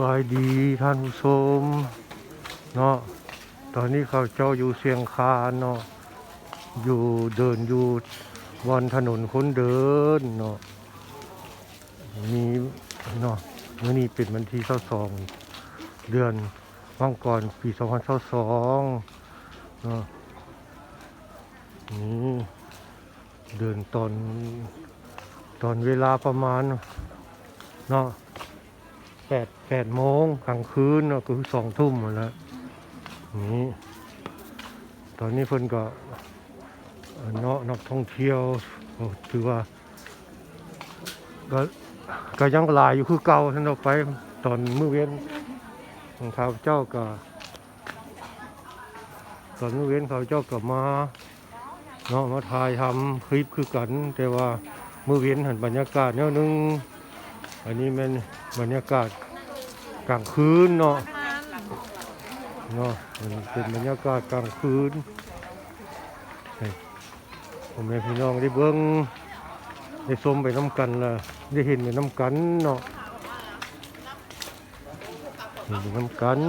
บายดีท่านผู้ชมเนาะตอนนี้เขาเจ้าอยู่เชียงคานเนาะอยู่เดินอยู่บนถนนคนเดินเนาะมีเนาะมื่อนี้เป็นวันที่22เดือนว่างก่อนปี2022เนาะนี่เดินตอนตอนเวลาประมาณเนาะ แปดแปดโมงกลางคืนก็คือสองทุ่มหมดแล้วนี่ตอนนี้เพิ่นก็เนาะนักท่องเที่ยวถือว่าก็ก็ยังหลายอยู่คือเก่าท่านเอาไปตอนมื้อเว้นของข้าเจ้าก็ตอนมื้อเว้นข้าเจ้าก็มาเนาะมาถ่ายทำคลิปคือกัน แต่ว่ามื้อเว้นหันบรรยากาศแนวหนึงอันนี้เป็น บรรยากาศกลางคืนเนาะเนาะมันเป็นบรรยากาศกลางคืนผมให้พี่น้องได้เบิ้งได้ชมไปน้ำกันล่ะได้เห็นไปน้ำกันเนาะเห็นไปน้ำกัน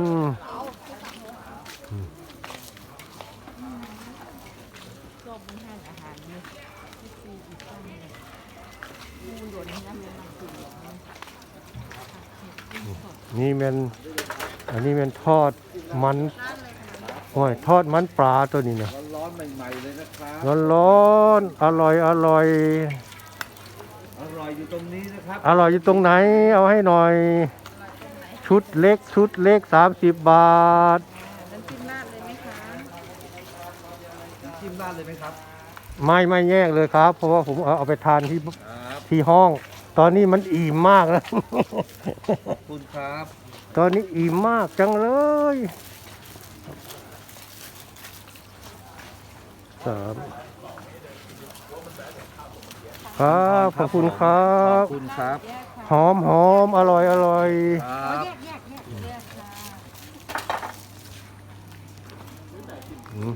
อาหารนี่ที่ซีอีกตั้งเลยมูหลวนนี่นะมันมันกลุ่มเนี่ย นี่เป็นอันนี้เป็นทอดมันโอ้ยทอดมันปลาตัวนี้นะร้อนๆใหม่ๆเลยนะครับร้อนร้อนๆอร่อยอร่อยอร่อยอยู่ตรงนี้นะครับอร่อยอยู่ตรงไหน เอาให้หน่อย ชุดเล็กชุดเล็ก30บาทน้ำจิ้มราดเลยไหมคะน้ำจิ้มราดเลยไหมครับ ไม่ไม่แยกเลยครับ เพราะว่าผมเอาเอาไปทานที่ครับที่ห้อง ตอนนี้มันอิ่มมากแล้วขอบคุณครับ ตอนนี้อิ่มมากจังเลยสามครับขอบคุณครัขบอบคุณครับแยกค่ะหอมหอมอร่อยอร่อยคอ๋อรับแยกแยกแยกแยกค่ะอืม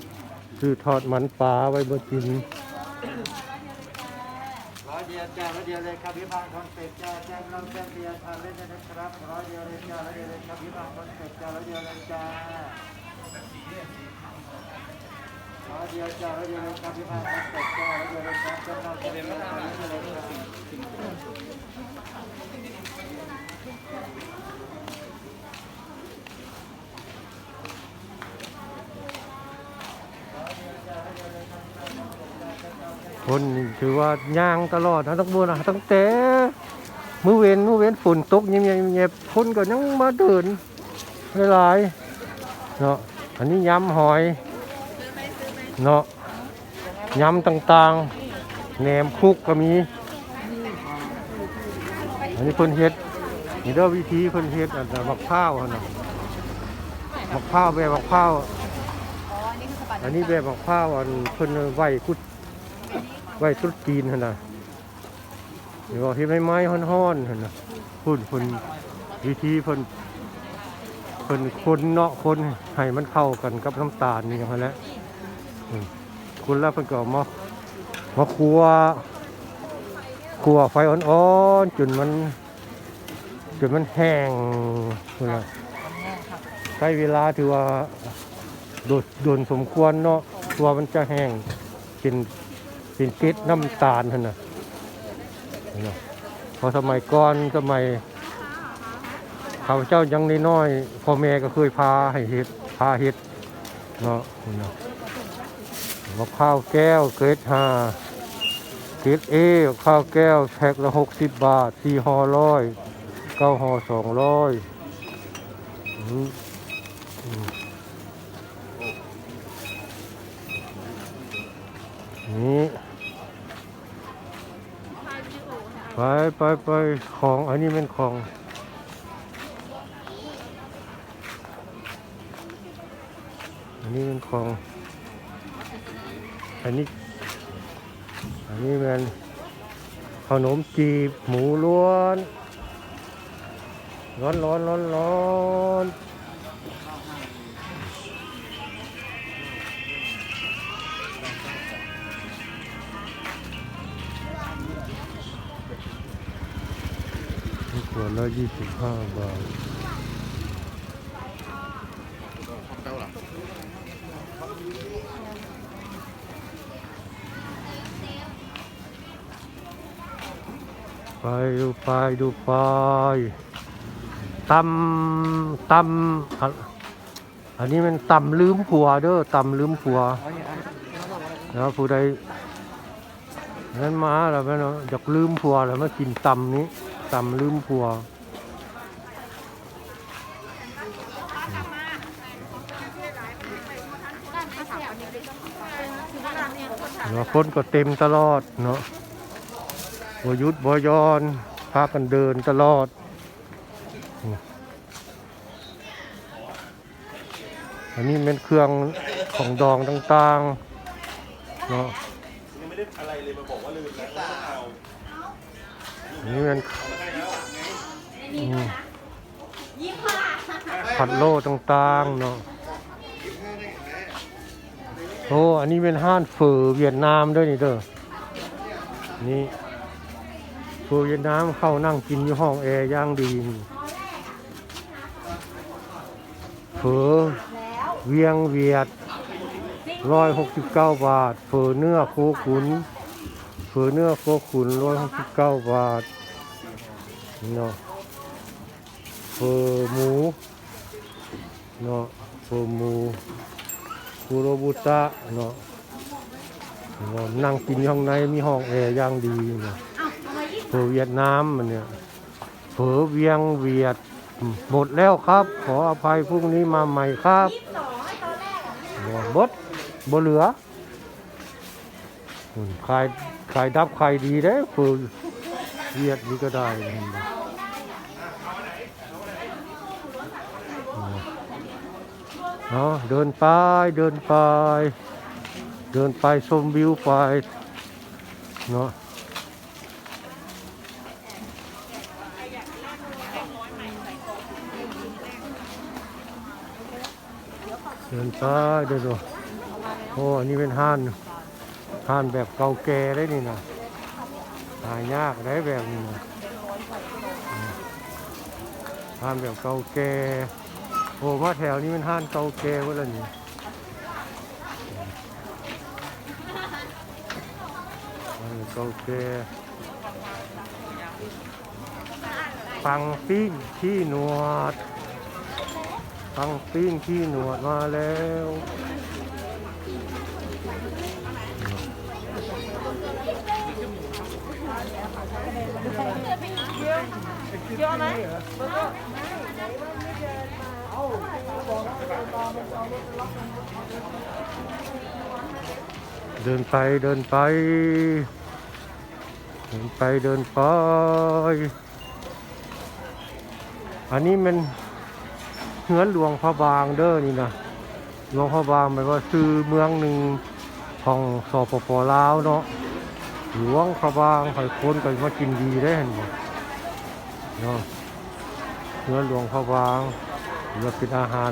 ซื้อทอดมันปลาไว้บนกิน ร้อยเดียวจ้าร้อยเดียวเลยครับพี่พังคอนเซ็ปต์จ้าแจ้งน้องแจ้งเบียร์ทานเล่นนะครับร้อยเดียวเลยจ้าร้อยเดียวเลยครับพี่พังคอนเซ็ปต์จ้าร้อยเดียวเลยจ้าร้อยเดียวจ้าร้อยเดียวเลยครับพี่พังคอนเซ็ปต์จ้าร้อยเดียวเลยครับแจ้งน้องแจ้งเบียร์ทานเล่นได้เลยครับ คนถือว่าย่างตลอดนะทั้งบนนะตั้งแต่มือเว้นมือเว้นฝุ่นตกเงียบเงียบคนก็ยังมาเดินหลายเนาะอันนี้ยำหอยเนาะยำต่างๆแหนมคุกก็มี อันนี้เพิ่นเฮ็ดนี่เด้อวิธีเพิ่นเฮ็ดอันน่ะมะพร้าวนะมะพร้าวแบบมะพร้าวอันนี้แบบมะพร้าวอันเพิ่นไหวกุด ไหวตรุษจีนหั่นน่ะหรือว่าเฮ็ดไม้ๆฮ้อนๆหั่นน่ะพุ่นพิ่นวิธีเพิ่นเพิ่นคนเนาะคนให้มันเข้ากันกับน้ำตาลนี่อย่างนั้นแหละอืมคนแล้วเพิ่นก็เอามามาคั่วคั่วไฟอ่อนๆจนมันจนมันแห้งพุ่นน่ะใช้เวลาถือว่าโดดโดนสมควรเนาะตัวมันจะแห้งเป็น เป็นเกล็ดน้ำตาลท่านน่ะเห็นไหมพอสมัยก่อนสมัยข้าเจ้ายังน้อยๆพ่อแม่ก็เคยพาให้เฮ็ดพาเฮ็ดเนาะเห็นไหมะพร้าวแก้วเกล็ดห้าเกล็ดเอข้าวแก้วแพ็คละหกสิบบาทสี่ห่อร้อยเก้าห่อสองร้อยอืมอืมนี่ ไปไปไปของ อันนี้เป็นของ อันนี้เป็นของ อันนี้ อันนี้เป็นขนมจีบหมูล้วน ร้อนร้อนร้อนร้อน ตัวละยี่สิบห้าบาทไปดูไปดูไปตำตำอันนี้มันตำลืมผัวเด้อตำลืมผัวแล้วผู้ใดนั้นมาแล้วมันอยากลืมผัวแล้วมากินตำนี้ ตำลืมผัวเนาะคนก็เต็มตลอดเนาะบหยุดบยอนพากันเดินตลอดอันนี้เป็นเครื่องของดองต่างๆเนาะอันนี้เป็นอืม ผัดโล่ต่างๆเนาะโอ้อันนี้เป็นห้านเฟอเวียดนามด้วยนี่เด้อนี่เฟอเวียดนามเข้านั่งกินอยู่ห้องแอร์ย่างดีนี่เฟอเวียงเวียดร้อยหกสิบเก้าบาท เฟอเนื้อโคขุนเฟ อเนื้อโคขุนร้อยหกสิบเก้าบาทเนาะเฟอหมูเนาะเฟอหมูคูโรบุตะเนาะเนาะนั่งกินอยู่ข้างในมีห้องแอร์ย่างดีเนาะเผอเวียดนามมันเนี่ยเผอเวียงเวียดหมดแล้วครับ ขออภัยพรุ่งนี้มาใหม่ครับบ่บดบเหลือขาย ขายดับขายดีเด้เผอเวียดนี่ก็ได้เห็นบ่เนาะเดินไปเดินไป เดินไปชมวิวไปเนาะเดินไปเดินดูโอ้อันนี้เป็นห้าน ห้านแบบเก่าแก่ได้นี่นะหายากได้แบบนี้นะอืมห้านแบบเก่าแก่โอ้มาแถวนี้เป็นห้านเก่าแก่วะล่ะนี่เออโอเคปังปิ้งขี้หนวดปังปิ้งขี้หนวดมาแล้ว เยอะไหมเดินไปเดินไป เดินไปเดินไป อันนี้มันเฮือนหลวงพระบางเด้อนี่นะหลวงพระบางหมายว่าซื้อเมืองหนึ่งของสปปลาวเนาะ หลวงพระบางใครคนก็มากินดีได้เห็นบ่เนาะเฮือหลวงพระบางหรือว่าเป็นอาหาร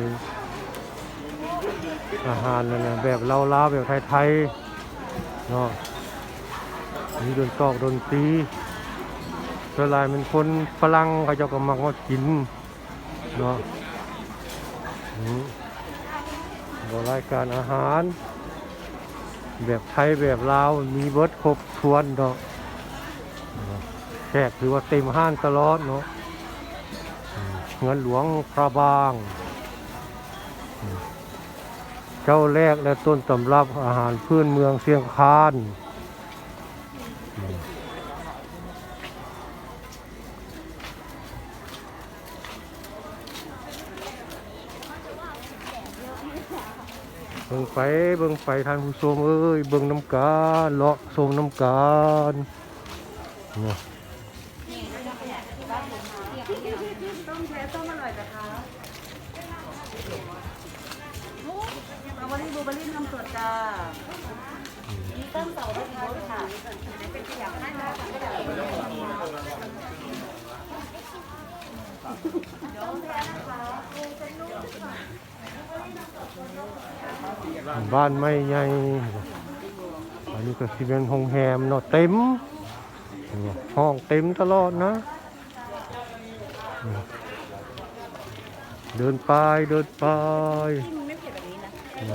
อาหารนั่นนะแบบเล่าๆแบบไทยๆเนาะมีดนตอกดนตรีส่ลายเป็นคนฝรั่งเขาจ้าก็มักมากินเนาะอืมบรายการอาหาร แบบไทยแบบลาวมีเบิร์ดครบทวนเนาะแขกถือว่าเต็มห้านตลอดเนาะเงินหลวงพระบาง เจ้าแรกและต้นตำรับอาหารพื้นเมืองเสียงคาน เบิ่งไปเบิ่งไปทานผู้ชมเอ้ยเบิ่งน้ำกาลเลาะชมน้ำกาลเนาะต้มแท้ต้มอร่อยนะคะเอาวันนี้บูเบอรี่นำสดจ้ามีต้มเต่าด้วยค่ะเป็นขยะให้นะก็ได้ บ้านไม่ใหญ่ อันนี้ก็สิเป็นโรงแรมเนาะเต็ม ห้องเต็มตลอดนะ เดินไปเดินไปบ้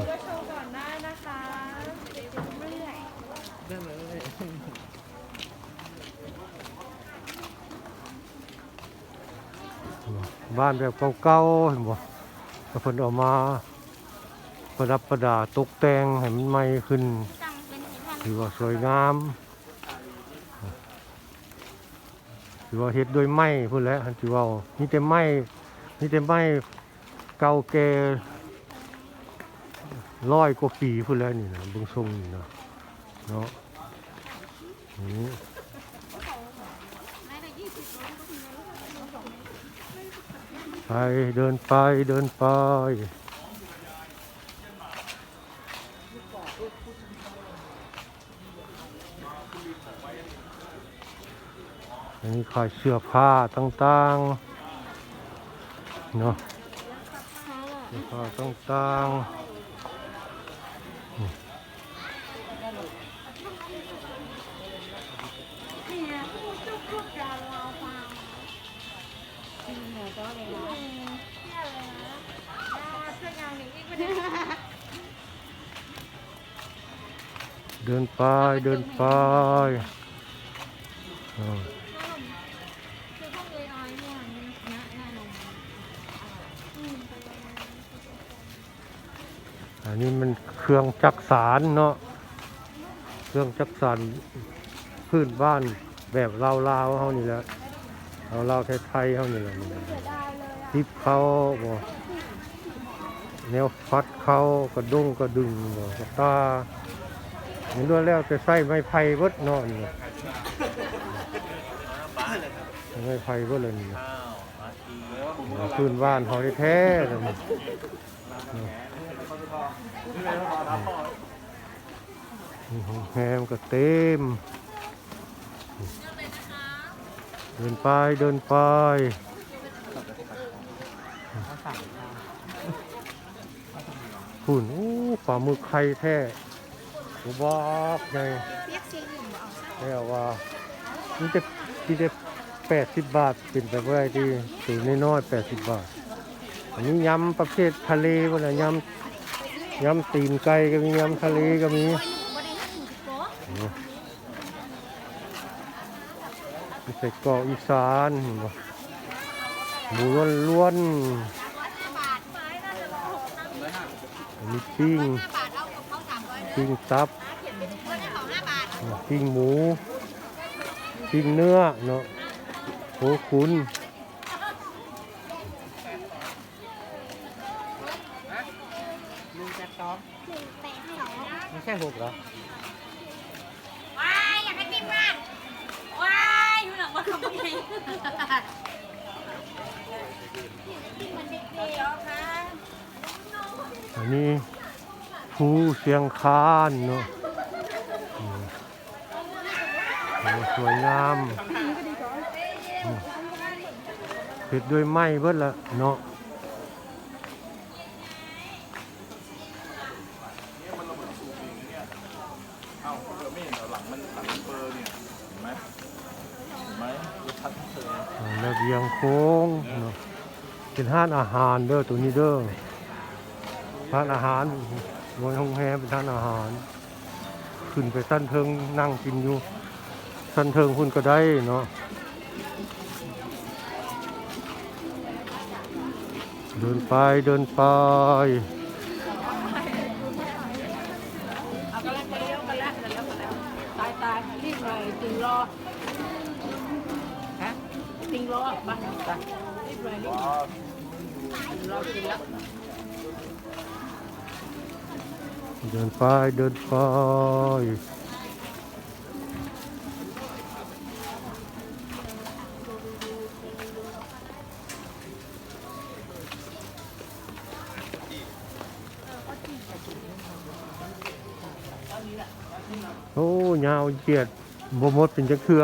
บ้านแบบเก่าๆเห็นบ่ แล้วเพิ่นเอามาประดับประดาตกแต่งให้มันใหม่ขึ้นสั่งเป็นสีพันถือว่าสวยงามถือว่าเฮ็ดด้วยไม้พุ่นแหล้วถือว่านี่แต่ไม้นี่แต่ไม้เก่าแก่ร้อยกว่าปีพุ่นแล้วนี่นะเบิ่งทรงนี่นะเนาะนี่ ไม่ได้ยี่สิบโลก็คือ ไปเดินไปเดินไป อันนี้ขายเสื้อผ้าต่างๆ เนาะเสื้อผ้าต่างๆ เดินไปเดินไปอ่าคือพวกเลยอ้อยเนี่ยนะหน้านมอืมไปเลยอันนี้มันเครื่องจักสารเนาะเครื่องจักสารพื้นบ้านแบบลาวๆเฮานี่แหละลาวๆไทยๆเฮานี่แหละนี่นะเสียดายเลยอะทิปเขาบ่แนวฟัดเขากระดุงกระดึงบ่กระตา เห็นด้วยแล้วจะใส่ไม้ไผ่เบิดเนาะนี่ไม้ไผ่เบิดเลยนี่นะพื้นบ้านเฮาแท้เลยหองแฮมก็เต็ม เดินไปเดินไปหุ่นอู้ปลาหมึกไข่แท้ กูบอกไงเปียกสีหิ่งเอาซะแค่ว่านี่จะที่จะแปดสิบบาทเป็นไปได้ดีตัวน้อยๆแปดสิบบาท อันนี้ยำประเภททะเลวะนะยำยำตีนไก่ก็มียำทะเลก็มีบริหารสิโก้มีใส่กรอกอีสานเห็นบ่หมูล้วนบาทไม้น่าจะรอหกนั่งๆอันนี้ปิ้ง ปิ้งตับคนได้ของห้าบาทปิ้งหมูปิ้งเนื้อเนาะโหคุณหนึ่งจัดสองหนึ่งแปดสองไม่ใช่หกเหรอว้ายอยากให้จิ้มมากว้ายอยู่หลังว่าเขาไม่ให้มันเด็กๆค่ะอันนี้ ภูเชียงคานเนาะสวยงามเผ็ดด้วยไม้เบิดละเนาะเอ้าเออไม่เห็นเหรอหลังมันหลังมันเบลอร์เนี่ยเห็นไหมเห็นไหมรถชัดเจนอ่าระเบียงโค้งเนาะเป็นห้านอาหารเด้อตัวนี้เด้อร้านอาหาร บนโรงแรมเป็นร้านอาหาร ขึ้นไปสั้นเทิงนั่งกินอยู่ สั้นเทิงคุณก็ได้เนาะเดินไปเดินไปเอากันแล้วกันแล้วกันแล้วกันแล้วกันแล้วตายตายรีบหน่อยติงรอฮะติงรอบ้านตายรีบหน่อยรีบหน่อยติงรอกินแล้ว เดินไปเดินไปโอ้ยาวเหยียดบ่มดเป็นจักเทือ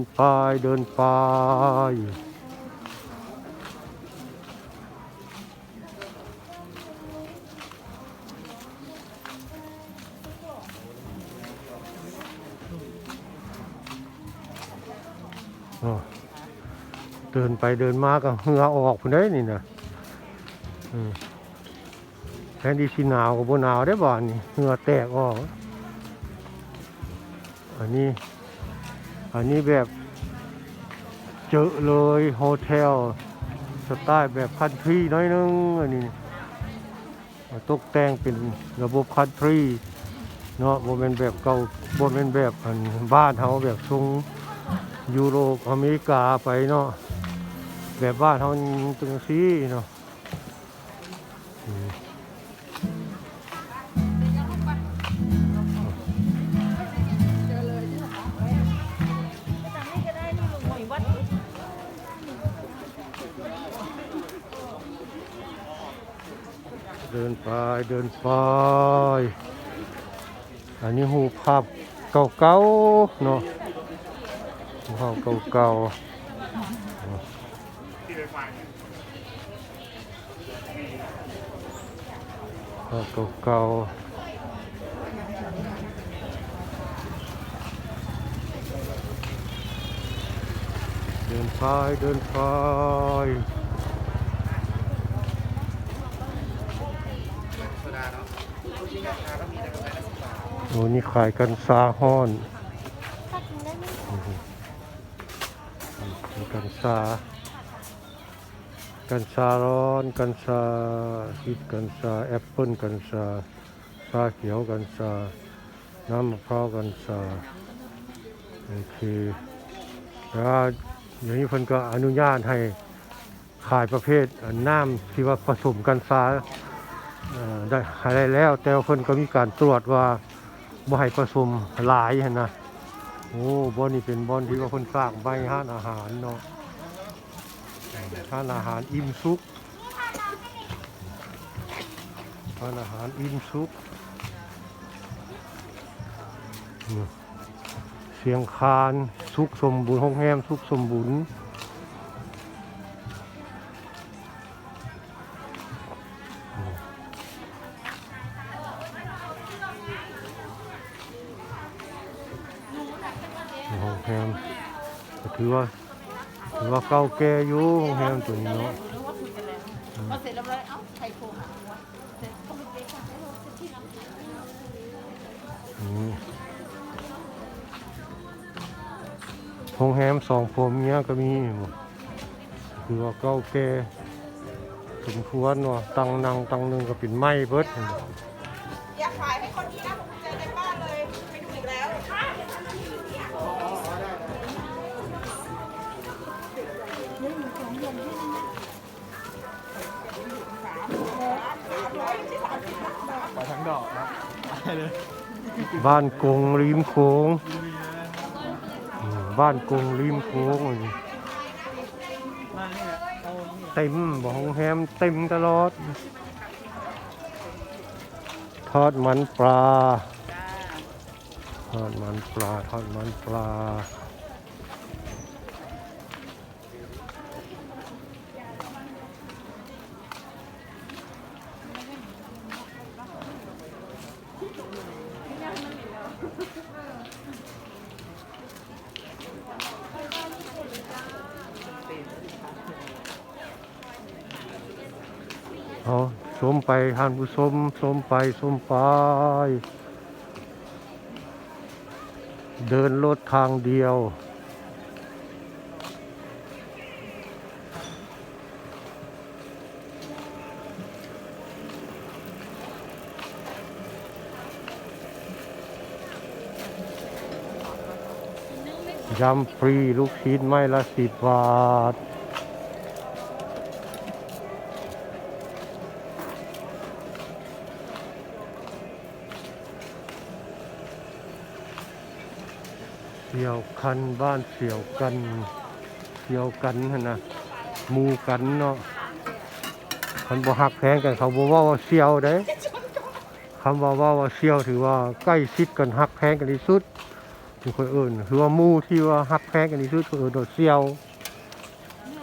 นไปเดินไปอ้อเดินไปเดินมาก็เหงือออกพุ่นได้นี่นะแทนที่สิหนาวก็บ่หนาวได้บ่นี่เหงื่อแตกออก อันนี้ อันนี้แบบเจอเลยโฮเทลสไตล์แบบคันทรีน้อยนึงอันนี้ตกแต่งเป็นระบบคันทรีเนาะบ่แม่นแบบเก่าบ่แม่นแบบอันบ้านเฮาแบบทรงยุโรปอเมริกาไปเนาะแบบบ้านเฮาจังซี่เนาะ ไปเดินไป อันนี้หูภาพเก่าๆเนาะหูภาพเก่าๆภาพเก่าๆเดินไปเดินไป โอ้นี่ขายกันซาฮอนกันซา กันซาร้อน กันซาฮิตกันซาแอปเปิลกันซาชาเขียวกันซา น้ำมะพร้าวกันซาโอเคแล้วอย่างนี้เพิ่นก็อนุญาตให้ขายประเภทน้ำที่ว่าผสมกันซา ได้หายได้แล้ว แต่เพิ่นก็มีการตรวจว่าบ่ให้ผสมหลายนะโอ้บ่นี่เป็นบ่อนที่ว่าเพิ่นสร้างไว้ห้านอาหารเนาะห้านอาหารอิ่มสุกห้านอาหารอิ่มสุกเสียงคานสุกสมบูรณ์ห้องแฮมสุกสมบูรณ์ ว่าถือว่าเก่าแก่อยู่โรงแรมตัวนี้เนาะพอเสร็จแล้วเลยเอ้าใครโทรหาว่าเสร็จก็ไม่ได้ค่ะที่ราอืมโรงแรมสองผมเนี้ยก็มีถือว่าเก่าแก่สมควรเนาะตังนังตังหนึงก็เป็นไม้เบิดอยาขายให้คนนี้ ไปทั้งดอกครับไปเลยบ้านกงริมโค้งอืมบ้านกงริมโค้งนี่เต็มบ่โรงแรมเต็มตลอด ทอดมันปลา ทอดมันปลา ทอดมันปลาชม ไปท่านผู้ชมชมไปชมไป เดินรถทางเดียว ยำฟรีลูกชิ้นไม้ละสิบบาท เสี่ยว คันบ้านเสี่ยวกันเสี่ยวกันนะมูกันเนาะคันบ่หักแพงกันเขาบ่ว่าว่าเสี่ยวเด้คำว่าว่าว่าเสี่ยวถือว่าใกล้ชิดกันหักแพงกันที่สุดที่คนอื่นคือว่ามูที่ว่าหักแพงกันที่สุดคนอื่นโดดเสี่ยว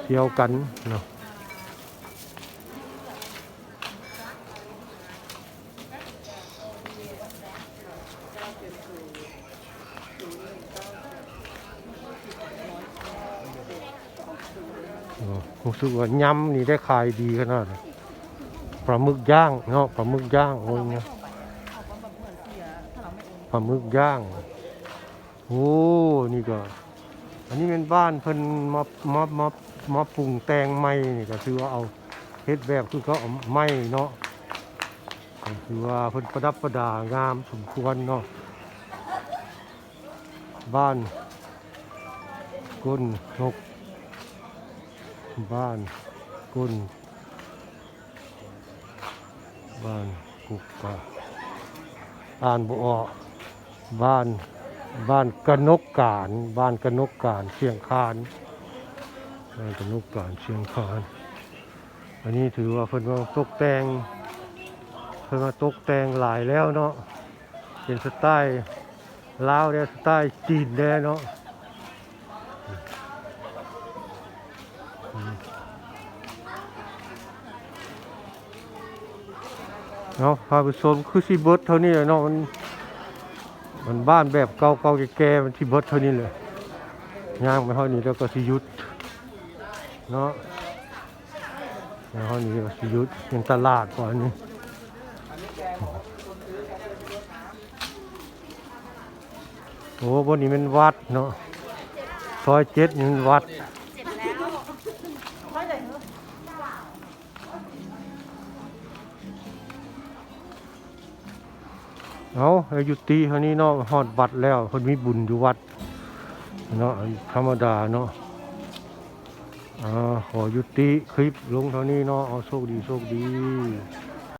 เสี่ยวกันเนาะ รู้สึกว่ายำนี่ได้ขายดีขนาดนั้ปลาหมึกย่างเนาะปลาหมึกย่างโอ้ยเนี่ยปลาหมึกย่างโอ้นี่ก็ อันนี้เป็นบ้านเพิ่นมามามามาปรุงแต่งใหม่นี่ก็คือว่าเอาเฮ็ดแบบคือเขาเอาไม้เนาะก็คือว่าเพิ่นประดับประดางามสมควรเนาะบ้านก้นนก บ้านก้นบ้านกุกกะอ่านบ่ออบ้านบ้านกนกการบ้านกนกการเชียงคานบ้านกนกการเชียงคานอันนี้ถือว่าเพิ่นว่าตกแต่งเพิ่นว่าตกแต่งหลายแล้วเนาะเป็นสไตล์ลาวเนี่ยสไตล์จีนแน่เนาะ เนาะพาไปชมคือสิเบิดเท่านี้แหละเนาะมันมันบ้านแบบเก่าๆแก่ๆมันที่เบิดเท่านี้เลยย่างไปเท่านี้แล้วก็สิยุดเนาะแล้วเท่านี้ก็สิยุดเป็นตลาดก่อนนี่โอ้บนนี้เป็นวัดเนาะซอยเจ็ดนี่เป็นวัด เอาอายุตีเท่านี้เนาะหอดบัตรแล้วคนมีบุญอยู่วัดเนาะธรรมดาเนาะอ่าขอยุติคลิปลงเท่านี้เนาะเอาโชคดีโชคดี